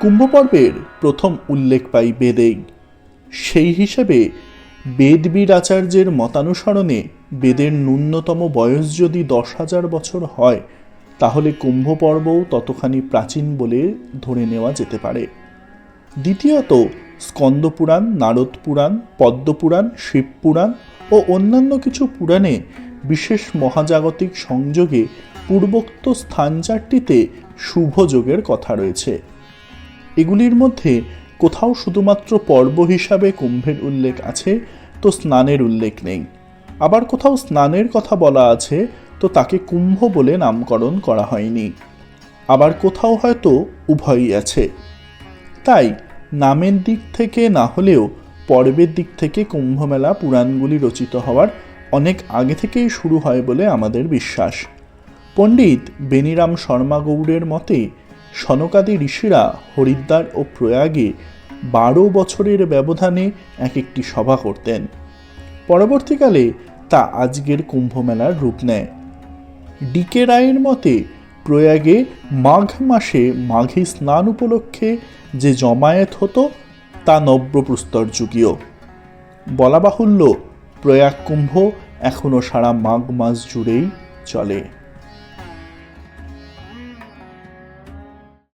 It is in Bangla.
কুম্ভপর্বের প্রথম উল্লেখ পাই বেদেই সেই হিসেবে বেদবীর আচার্যের মতানুসরণে বেদের ন্যূনতম বয়স যদি দশ হাজার বছর হয়, তাহলে কুম্ভপর্বও ততখানি প্রাচীন বলে ধরে নেওয়া যেতে পারে। দ্বিতীয়ত স্কন্দপুরাণ নারদ পুরাণ পদ্মপুরাণ শিবপুরাণ ও অন্যান্য কিছু পুরাণে বিশেষ মহাজাগতিক সংযোগে পূর্বোক্ত স্থান চারটিতে শুভ যোগের কথা রয়েছে। এগুলির মধ্যে কোথাও শুধুমাত্র পর্ব হিসাবে কুম্ভের উল্লেখ আছে, তো স্নানের উল্লেখ নেই। আবার কোথাও স্নানের কথা বলা আছে, তো তাকে কুম্ভ বলে নামকরণ করা হয়নি। আবার কোথাও হয়তো উভয়ই আছে। তাই নামের দিক থেকে না হলেও পর্বের দিক থেকে কুম্ভমেলা পুরাণগুলি রচিত হওয়ার অনেক আগে থেকেই শুরু হয় বলে আমাদের বিশ্বাস। পণ্ডিত বেনিরাম শর্মা গৌড়ের মতে সনকাদি ঋষিরা হরিদ্বার ও প্রয়াগে বারো বছরের ব্যবধানে এক একটি সভা করতেন। পরবর্তীকালে তা আজকের কুম্ভমেলার রূপ নেয়। ডিকে রায়ের মতে, প্রয়াগে মাঘ মাসে মাঘী স্নান উপলক্ষে যে জমায়েত হতো, তা নব্যপ্রস্তর যুগীয়। বলা বাহুল্য, প্রয়াগ কুম্ভ এখনও সারা মাঘ মাস জুড়েই চলে।